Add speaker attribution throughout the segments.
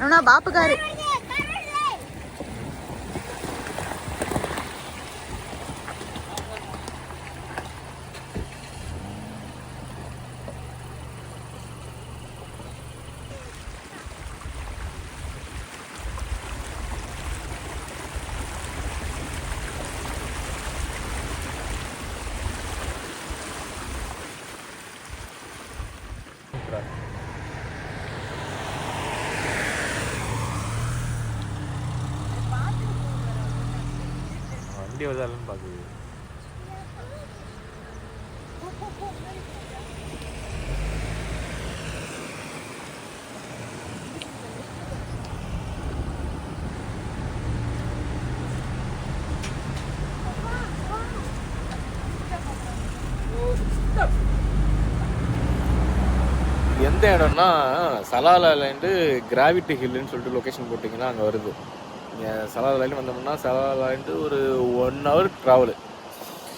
Speaker 1: ஆனால் பாப்புக்காரு.
Speaker 2: வண்டி வருதாலன்னு பார்க்குது. எந்த இடம்னா சலாலாலேருந்து கிராவிட்டி ஹில்லுன்னு சொல்லிட்டு லொக்கேஷன் போட்டிங்கன்னா அங்கே வருது. நீங்கள் லைன் வந்தோம்னா சலாலாலேருந்து ஒரு ஒன் ஹவர் ட்ராவலு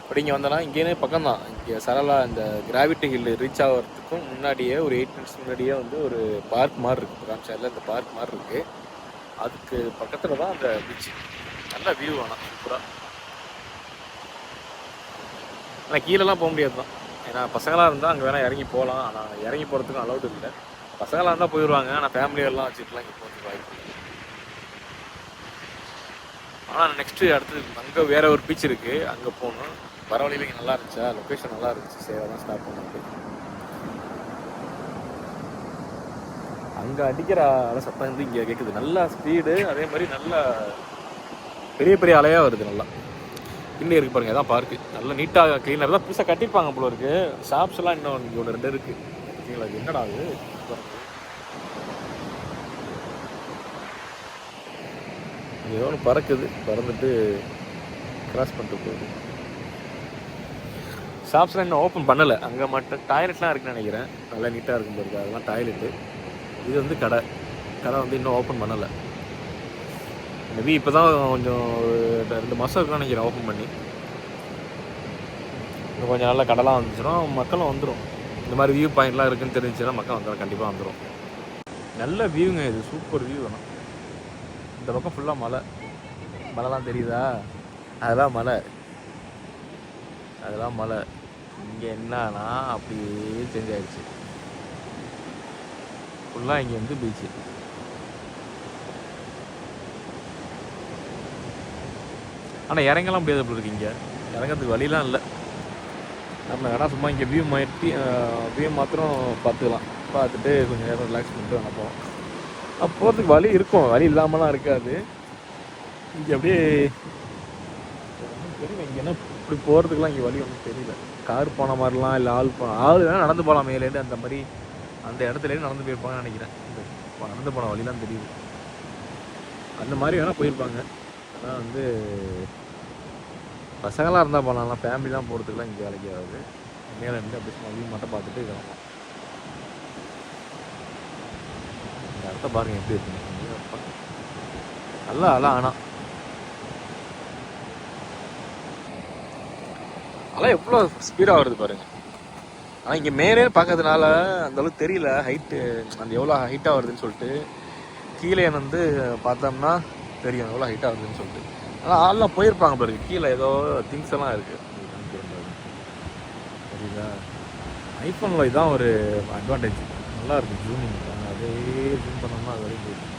Speaker 2: அப்படி இங்கே வந்தோன்னா இங்கேயே பக்கம்தான். இங்கே சரலா இந்த கிராவிட்டி ஹில் ரீச் ஆகிறதுக்கும் முன்னாடியே ஒரு எயிட் மினிட்ஸ் முன்னாடியே வந்து ஒரு பார்க் மாதிரி இருக்குது ராம்சாரில் இந்த பார்க் மாதிரி இருக்குது அதுக்கு பக்கத்தில் தான் அந்த பீச் நல்ல வியூ ஆனால் சூப்பராக ஆனால் கீழெல்லாம் போக முடியாது தான். ஏன்னா பசங்களாக இருந்தால் அங்கே வேணால் இறங்கி போகலாம் ஆனால் இறங்கி போகிறதுக்கும் அலௌட் இல்லை. பசங்களாக இருந்தால் போயிடுவாங்க ஆனால் ஃபேமிலியெல்லாம் வச்சுட்டுலாம் இங்கே போகிறதுக்கு வாய்ப்பு ஆனால் நெக்ஸ்ட்டு அடுத்து அங்கே வேற ஒரு பீச் இருக்குது அங்கே போகணும். வர வழியில் இங்கே நல்லா இருந்துச்சா? லொக்கேஷன் நல்லா இருந்துச்சு. சேவை தான் ஸ்டார்ட் பண்ணது அங்கே அடிக்கிற அலை சத்தம் வந்து இங்கே கேட்குது நல்லா ஸ்பீடு அதே மாதிரி நல்லா பெரிய பெரிய அலையாக வருது நல்லா. இன்னும் இருக்கு பாருங்கள் அதான் பார்க்கு நல்லா நீட்டாக க்ளீனாக தான். புதுசாக கட்டியிருப்பாங்க போல இருக்குது ஷாப்ஸ்லாம் இன்னும் இங்கே ஒன்று ரெண்டு இருக்குது ஓகேங்களா என்னடா அது இங்க ஏதோ ஒன்று பறக்குது? பறந்துட்டு கிராஸ் பண்ணிட்டு போகுது. ஷாப்ஸ்லாம் இன்னும் ஓப்பன் பண்ணலை. அங்கே மட்டும் டாய்லெட்லாம் இருக்குன்னு நினைக்கிறேன். நல்லா நீட்டாக இருக்கும் போது அதெல்லாம் டாய்லெட்டு இது வந்து கடை. கடை வந்து இன்னும் ஓப்பன் பண்ணலை. மேபி இப்போ தான் கொஞ்சம் ஒரு ரெண்டு மாதம் இருக்குன்னு நினைக்கிறேன் ஓப்பன் பண்ணி. இன்னும் கொஞ்சம் நல்ல கடைலாம் வந்துச்சுன்னா மக்களும் வந்துடும் இந்த மாதிரி வியூ பாயிண்ட்லாம் இருக்குன்னு தெரிஞ்சுன்னா மக்கள் வந்துடும் கண்டிப்பாக வந்துடும் நல்ல வியூங்க இது. சூப்பர் வியூ வேணும். இந்த பக்கம் ஃபுல்லாக மலை மலைலாம் தெரியுதா? அதெல்லாம் மலை அதெல்லாம் மலை இங்கே என்னன்னா அப்படியே செஞ்சாயிடுச்சு ஃபுல்லாக இங்கே வந்து பீச்சு ஆனால் இறங்கலாம் முடியாது போல இருக்கு இங்கே. இறங்கிறதுக்கு வழிலாம் இல்லை. நம்ம வேணால் சும்மா இங்கே வியூ மாற்றி வியூ மாத்திரம் பார்த்துக்கலாம். பார்த்துட்டு கொஞ்சம் நேரம் ரிலாக்ஸ் பண்ணிட்டு வேணா போகலாம் போகிறதுக்கு வழி இருக்கும். வழி இல்லாமலாம் இருக்காது. இங்கே அப்படியே தெரியல இங்கே என்ன இப்படி போகிறதுக்குலாம் இங்கே வழி ஒன்றும் தெரியல. கார் போன மாதிரிலாம் இல்லை ஆள் போன ஆள் வேணால் நடந்து போகலாம் மேலேருந்து அந்த மாதிரி அந்த இடத்துலேருந்து நடந்து போயிருப்பாங்கன்னு நினைக்கிறேன். இந்த நடந்து போன வழிலாம் தெரியுது. அந்த மாதிரி வேணால் போயிருப்பாங்க. ஆனால் வந்து பசங்களாக இருந்தால் போகலாம் ஃபேமிலிலாம் போகிறதுக்குலாம் இங்கே வேலைக்கு ஆகுது. மேலே இருந்து அப்படியே சும்மா வியூ மட்டும் பார்த்துட்டு கிளம்பலாம் இந்த இடத்த பாருங்க எப்படி இருக்குங்க. நல்லா அலை ஆனால் அலை எவ்வளோ ஸ்பீடாக வருது பாருங்க. ஆனால் இங்கே மேலே பார்க்கறதுனால அந்த அளவுக்கு தெரியல ஹைட்டு அந்த எவ்வளோ ஹைட்டாக வருதுன்னு சொல்லிட்டு. கீழே வந்து பார்த்தோம்னா தெரியும் எவ்வளோ ஹைட்டாக வருதுன்னு சொல்லிட்டு. ஆனால் ஆள்லாம் போயிருப்பாங்க பாருங்க கீழே ஏதோ திங்ஸ் எல்லாம் இருக்கு. சரிங்களா ஐஃபோனில் இதான் ஒரு அட்வான்டேஜ் நல்லா இருக்கு ஜூமிங் அதே ஜூம் பண்ணோம்னா அது வரைக்கும் போயிடும்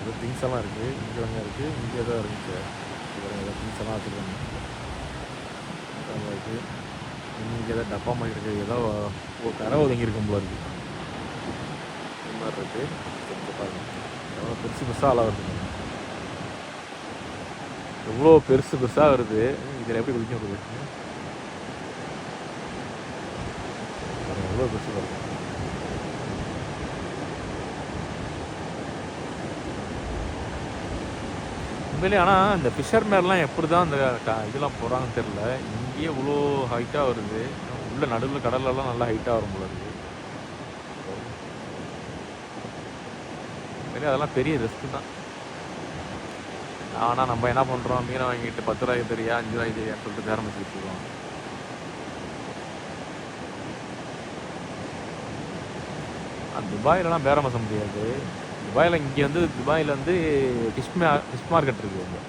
Speaker 2: இது திங்ஸ் எல்லாம் இருக்குது இங்கே ஒன்று இருக்குது இங்கே தான் இருந்துச்சு. இதில் திங்ஸ் எல்லாம் வச்சுருக்காங்க. இருக்கு இங்கே ஏதோ டப்பா மாதிரி இருக்குது ஏதோ கரை ஒதுங்கி இருக்கும் போல இருக்குது இது மாதிரி இருக்குது பாருங்கள் எவ்வளோ பெருசு பெருசாக அளவு இருக்குது எவ்வளோ பெருசு பெருசாக வருது. இதில் எப்படி குளிக்க முடியுது எவ்வளோ பெருசு வருது. உண்மையிலே ஆனால் இந்த ஃபிஷர்மேன்லாம் எப்படி தான் அந்த க- இதெல்லாம் போகிறாங்கன்னு தெரில இங்கேயே இவ்வளோ ஹைட்டாக வருது. உள்ள நடுவில் கடல்லலாம் நல்லா ஹைட்டாக வரும் போல இருக்கு. உண்மையிலே அதெல்லாம் பெரிய ரிஸ்க் தான். ஆனால் நம்ம என்ன பண்ணுறோம் மீனை வாங்கிட்டு பத்து ரூபாய்க்கு தெரியா அஞ்சு ரூபாய்க்கு தெரியான்னு சொல்லிட்டு பேரம் வச்சுக்கிட்டு இருக்கோம் துபாயிலலாம் பேரம் முடியாது. துபாயில் இங்கே வந்து துபாயில் வந்து ஃபிஷ் மா மார்க்கெட் இருக்குது அங்கே.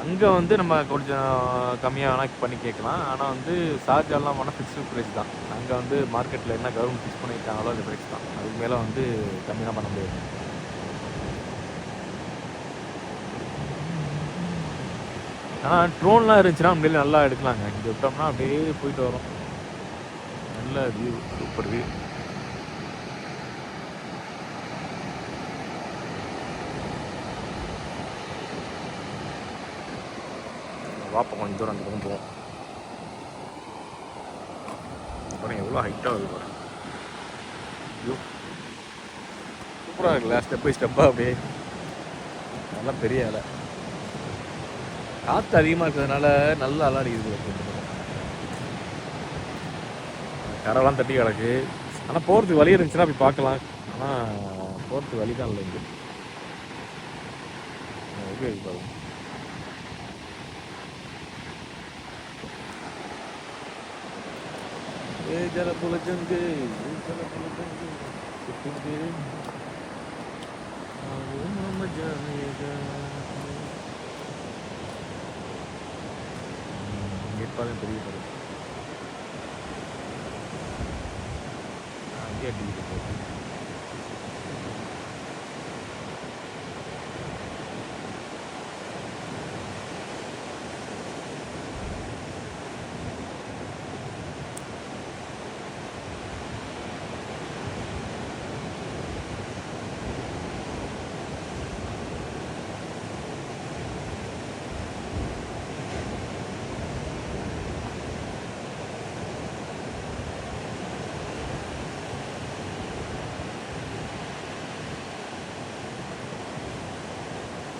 Speaker 2: அங்கே வந்து நம்ம கொஞ்சம் கம்மியாக வேணால் பண்ணி கேட்கலாம். ஆனால் வந்து ஷார்ஜாலாம் போனால் ஃபிக்ஸ்டு ப்ரைஸ் தான். அங்கே வந்து மார்க்கெட்டில் என்ன கவர்மெண்ட் ஃபிக்ஸ் பண்ணியிருக்காங்களோ அந்த ப்ரைஸ் தான். அதுக்கு மேலே வந்து கம்மியாக பண்ண முடியாது. ஆனால் ட்ரோன்லாம் இருந்துச்சுன்னா உண்மையிலே நல்லா எடுக்கலாங்க. இங்கே விட்டோம்னா அப்படியே போயிட்டு வரோம். நல்ல வியூ சூப்பர் வியூ வாப்போம் கொஞ்சம் தூரம் அந்த பக்கம் போவோம் பாருங்க எவ்வளோ ஹைட்டாக இருக்கு பாருங்க ஐயோ. சூப்பராக இருக்குல்ல ஸ்டெப் பை ஸ்டெப்பாக அப்படியே. நல்லா பெரிய அலை காற்று அதிகமாக இருக்கிறதுனால நல்லா அலை அடிக்குது கரெல்லாம் கரைலாம் தட்டி கிடக்கு. ஆனால் போகிறதுக்கு வழி இருந்துச்சுன்னா அப்படி பார்க்கலாம். ஆனால் போகிறதுக்கு வழி தான் இல்லை இங்கே ஓகே பாருங்க. এই যারা বলেছেন যে এই যারা বলেছেন যে பாருங்க பெரிய பாருங்க அங்கேயே அடிக்கிட்டு போகுது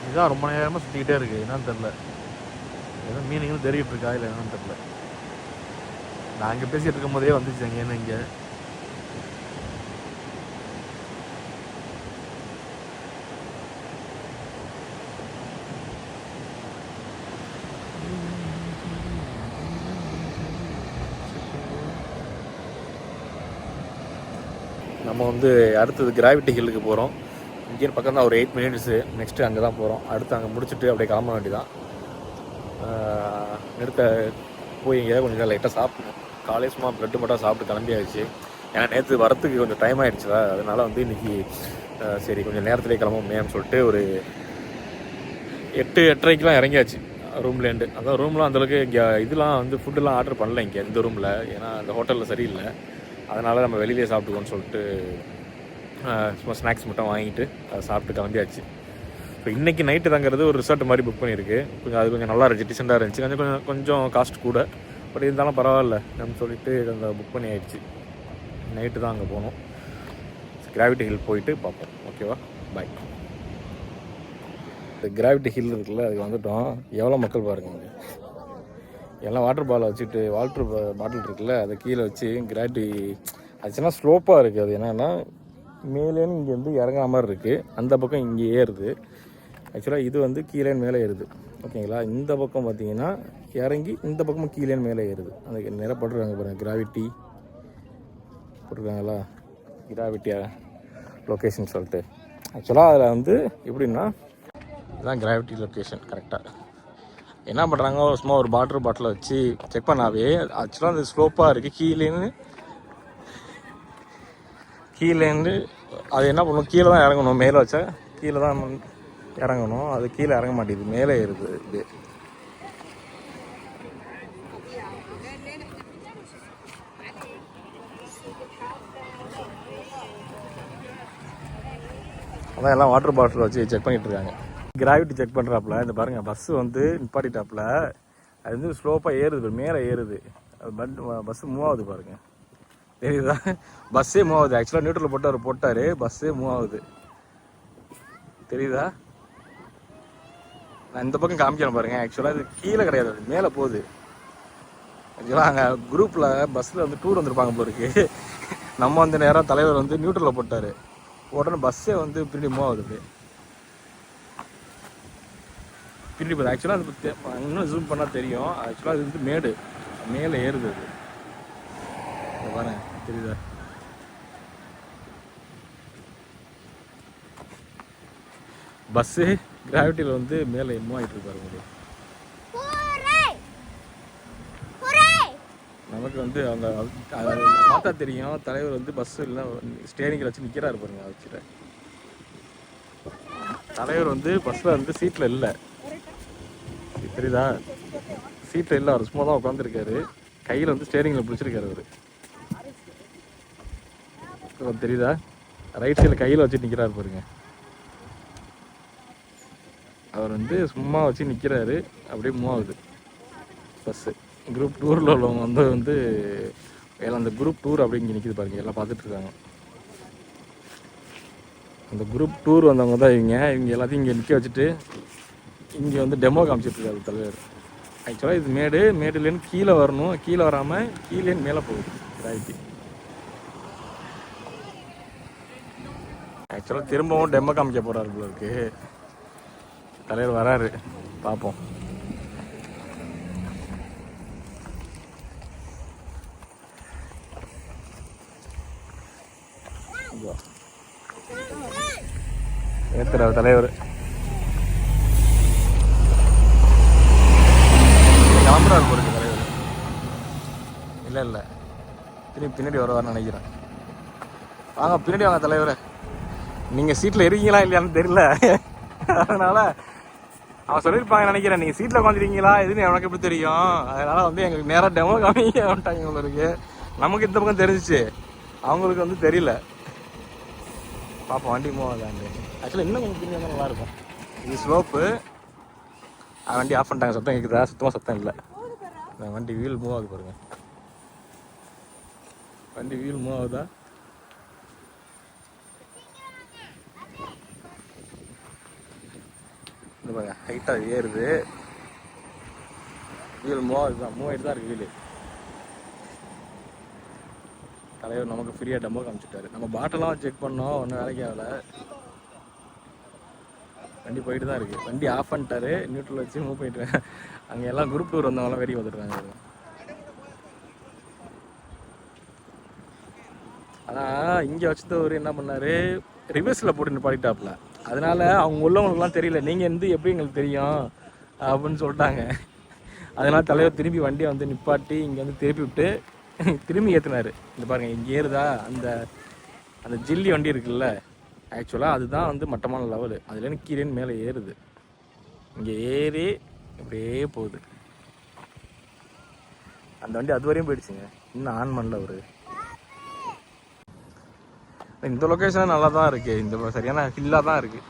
Speaker 2: இதான் ரொம்ப நேரமாக சுற்றிக்கிட்டே இருக்குது என்னன்னு தெரில ஏதோ மீனிங்னு தெரியிட்டு இருக்கா. இல்லை என்னன்னு தெரில நான் இங்கே பேசிகிட்டு இருக்கும் போதே வந்துச்சு அங்கேன்னு இங்கே? நம்ம வந்து அடுத்தது கிராவிட்டி ஹில்லுக்கு போகிறோம் இங்கே பக்கம் தான் ஒரு எயிட் மினிட்ஸு நெக்ஸ்ட்டு அங்கே தான் போகிறோம் அடுத்து அங்கே முடிச்சுட்டு அப்படியே கிளம்ப வேண்டிதான் நிறுத்த போய் எங்கேயாவது கொஞ்சம் லைட்டாக சாப்பிடணும். காலையில் சும்மா ப்ரெட்டு மட்டும் சாப்பிட்டு கிளம்பியாச்சு. ஏன்னா நேற்று வரத்துக்கு கொஞ்சம் டைம் ஆகிடுச்சுல அதனால் வந்து இன்னைக்கு சரி கொஞ்சம் நேரத்துலேயே கிளம்புமேன்னு சொல்லிட்டு ஒரு எட்டு எட்டரைக்கெலாம் இறங்கியாச்சு. ரூம்லேருந்து அதான் ரூம்லாம் அந்தளவுக்கு இங்கே இதெல்லாம் வந்து ஃபுட்டுலாம் ஆர்டர் பண்ணல இங்கே இந்த ரூமில் ஏன்னா அந்த ஹோட்டலில் சரியில்லை. அதனால் நம்ம வெளியிலே சாப்பிட்டுக்கோன்னு சொல்லிட்டு சும்மா ஸ்நாக்ஸ் மட்டும் வாங்கிட்டு அதை சாப்பிட்டு கிளம்பியாச்சு. இப்போ இன்றைக்கி நைட்டு தங்குறது ஒரு ரிசார்ட் மாதிரி புக் பண்ணியிருக்கு. கொஞ்சம் அது கொஞ்சம் நல்லா இருந்துச்சு டிசெண்டாக இருந்துச்சு. கொஞ்சம் கொஞ்சம் கொஞ்சம் காஸ்ட் கூட. பட் இருந்தாலும் பரவாயில்ல நம்ம சொல்லிட்டு அந்த புக் பண்ணி ஆயிடுச்சு. நைட்டு தான் அங்கே போகணும் கிராவிட்டி ஹில் போயிட்டு பார்ப்போம். ஓகேவா பாய் இந்த கிராவிட்டி ஹில் இருக்குல்ல அதுக்கு வந்துட்டோம். எவ்வளோ மக்கள் பாருங்க. எல்லாம் வாட்டர் பாலை வச்சுட்டு வாட்டர் பாட்டில் இருக்குல்ல அதை கீழே வச்சு கிராவிட்டி ஆக்சுவலாக ஸ்லோப்பாக இருக்குது அது என்னென்னா மேலேன்னு இங்கே வந்து இறங்குற மாதிரி இருக்குது அந்த பக்கம் இங்கே ஏறுது. ஆக்சுவலாக இது வந்து கீழேன்னு மேலே ஏறுது. ஓகேங்களா? இந்த பக்கம் பார்த்தீங்கன்னா இறங்கி இந்த பக்கமும் கீழேன்னு மேலே ஏறுது. அந்த நிறைய போட்டிருக்காங்க பாருங்கள் கிராவிட்டி போட்டிருக்காங்களா? கிராவிட்டியா லொக்கேஷன் சொல்லிட்டு. ஆக்சுவலாக அதில் வந்து எப்படின்னா இதுதான் கிராவிட்டி லொக்கேஷன் கரெக்டாக என்ன பண்ணுறாங்க சும்மா ஒரு வாட்டர் பாட்டிலை வச்சு செக் பண்ணாவே ஆக்சுவலாக அந்த ஸ்லோப்பாக இருக்குது கீழேன்னு கீழேருந்து அது என்ன பண்ணணும் கீழே தான் இறங்கணும் மேலே வச்சா கீழே தான் இறங்கணும். அது கீழே இறங்க மாட்டேங்குது மேலே ஏறுது இது. அதான் எல்லாம் வாட்டர் பாட்டில் வச்சு செக் பண்ணிட்டு இருக்காங்க. கிராவிட்டி செக் பண்ணுறாப்புல இந்த பாருங்கள் பஸ்ஸு வந்து நிப்பாட்டிட்டாப்புல. அது வந்து ஸ்லோப்பாக ஏறுது மேலே ஏறுது. அது பட் பஸ்ஸு மூவ் ஆகுது பாருங்கள் தெரியுதா? பஸ்ஸே மூவ் ஆகுது. ஆக்சுவலாக நியூட்ரல் போட்டு அவர் போட்டார். பஸ்ஸே மூவ் ஆகுது. தெரியுதா? நான் இந்த பக்கம் காமிக்கிறேன் பாருங்க. ஆக்சுவலாக இது கீழே கிடையாது. அது மேலே போகுது. ஆக்சுவலாக அங்கே குரூப்பில் பஸ்ஸில் வந்து டூர் வந்திருப்பாங்க போருக்கு நம்ம வந்து நேரம் தலைவர் வந்து நியூட்ரலில் போட்டார். உடனே பஸ்ஸே வந்து பின்னாடி மூவ் ஆகுது அப்படியே. பின்னாடி போகுது. ஆக்சுவலாக அது இன்னும் ஜூம் பண்ணால் தெரியும். ஆக்சுவலாக அது வந்து மேடு. மேலே ஏறுது அது. பாருங்கள் தெரியுதா? பஸ்ஸு கிராவிட்டியில் வந்து மேலே மூவ் ஆகிட்டு இருப்பாரு உங்களுக்கு நமக்கு வந்து அந்த பார்த்தா தெரியும். தலைவர் வந்து பஸ் இல்லை ஸ்டேரிங்கில் வச்சு நிற்கிறாரு பாருங்க வச்சுட்டு தலைவர் வந்து பஸ்ஸில் வந்து சீட்டில் இல்லை. தெரியுதா? சீட்டில் இல்லை அவர் சும்மா தான் உட்காந்துருக்காரு கையில் வந்து ஸ்டேரிங்கில் பிடிச்சிருக்காரு அவர். தெரியுதா? ரைட் சைடில் கையில் வச்சு நிற்கிறாரு பாருங்க. அவர் வந்து சும்மா வச்சு நிற்கிறாரு அப்படியே மூவ் ஆகுது. பஸ்ஸு குரூப் டூரில் உள்ளவங்க வந்து வந்து எல்லாம் அந்த குரூப் டூர் அப்படிங்க நிற்கிது பாருங்க. எல்லாம் பார்த்துட்ருக்காங்க அந்த குரூப் டூர் வந்தவங்க தான் இவங்க. இவங்க எல்லாத்தையும் இங்கே நிற்க வச்சுட்டு இங்கே வந்து டெமோ காமிச்சிட்ருக்காரு தலைவர். ஆக்சுவலாக இது மேடு. மேடுலேருந்து கீழே வரணும். கீழே வராமல் கீழேன்னு மேலே போகுது. கிராவிட்டி ஆக்சுவலாக திரும்பவும் டெம்ம காமிக்க போகிறாரு போல இருக்கு. தலைவர் வராரு. பார்ப்போம் ஏத்துறாரு தலைவர். கிளம்புறாரு போருக்கு தலைவர். இல்லை இல்லை. திரும்பி பின்னாடி வருவார்னு நினைக்கிறேன். வாங்க பின்னாடி வாங்க தலைவரை. நீங்கள் சீட்டில் இருக்கீங்களா இல்லையான்னு தெரியல. அதனால் அவன் சொல்லியிருப்பாங்க நினைக்கிறேன் நீங்கள் சீட்டில் உட்காந்துருக்கீங்களா? எதுன்னு எனக்கு எப்படி தெரியும்? அதனால் வந்து எங்களுக்கு நேராக டெமோ காமிக்க வந்துட்டாங்க உங்களுக்கு நமக்கு இந்த பக்கம் தெரிஞ்சிச்சு. அவங்களுக்கு வந்து தெரியல. பார்ப்போம் வண்டி மூவ் ஆகுதாண்டு ஆக்சுவலாக இன்னும் கொஞ்சம் பின்னாடி நல்லாயிருக்கும். இது ஸ்லோப்பு வண்டி ஆஃப் பண்ணிட்டாங்க. சத்தம் கேட்குதா சுத்தமாக சத்தம் இல்லை. வண்டி வீல் மூவ் ஆகுது பாருங்க. வண்டி வீல் மூவ் ஆகுதா? இந்த பாருங்க ஹைட்டாக ஏறுது. வீல் மூவ் தான் மூவ் தான் இருக்கு வீல் தலைவர் நமக்கு ஃப்ரீயாக டெமோ காமிச்சிட்டாரு. நம்ம பாட்டெல்லாம் செக் பண்ணோம் ஒன்றும் வேலைக்கு ஆகல. வண்டி போயிட்டு தான் இருக்கு. வண்டி ஆஃப் பண்ணிட்டாரு நியூட்ரல் வச்சு மூவ் போயிட்டு அங்கே எல்லாம் குரூப் டூர் வந்தவங்களாம் வெடி வந்துடுறாங்க ஆனால் இங்கே வச்சதவர் என்ன பண்ணாரு? ரிவர்ஸில் போட்டு நிப்பாட்டிட்டாப்ல அதனால் அவங்க உள்ளவங்களுக்குலாம் தெரியல. நீங்கள் வந்து எப்படி எங்களுக்கு தெரியும்? அப்படின்னு சொல்லிட்டாங்க. அதனால் தலைவர் திரும்பி வண்டியை வந்து நிப்பாட்டி இங்கே வந்து திருப்பி விட்டு திரும்பி ஏற்றினார் இந்த பாருங்கள் இங்கே ஏறுதா? அந்த அந்த ஜில்லி வண்டி இருக்குல்ல ஆக்சுவலாக அதுதான் வந்து மட்டமான லெவலு அதுலேருந்து கீழேன்னு மேலே ஏறுது. இங்கே ஏறி அப்படியே போகுது. அந்த வண்டி அது வரையும் போயிடுச்சுங்க. இன்னும் ஆன் பண்ணல ஒரு இந்த லொக்கேஷன் நல்லா தான் இருக்கு. இந்த சரியான ஹில்லாக தான் இருக்கு.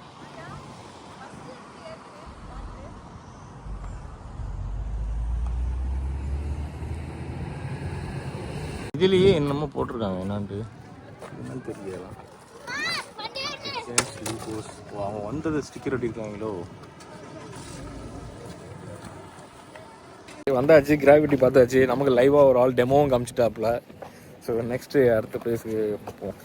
Speaker 2: இதுலேயே என்னமோ போட்டிருக்காங்க. என்னான்ட்டு? என்னன்னு தெரியல. அவன் வந்தது ஸ்டிக்கர் ஒட்டியிருக்காங்களோ வந்தாச்சு. கிராவிட்டி பார்த்தாச்சு. நமக்கு லைவாக ஒரு ஆள் டெமோவும் காமிச்சிட்டாப்புல. ஸோ நெக்ஸ்ட்டு அடுத்த பிளேஸுக்கு பார்ப்போம்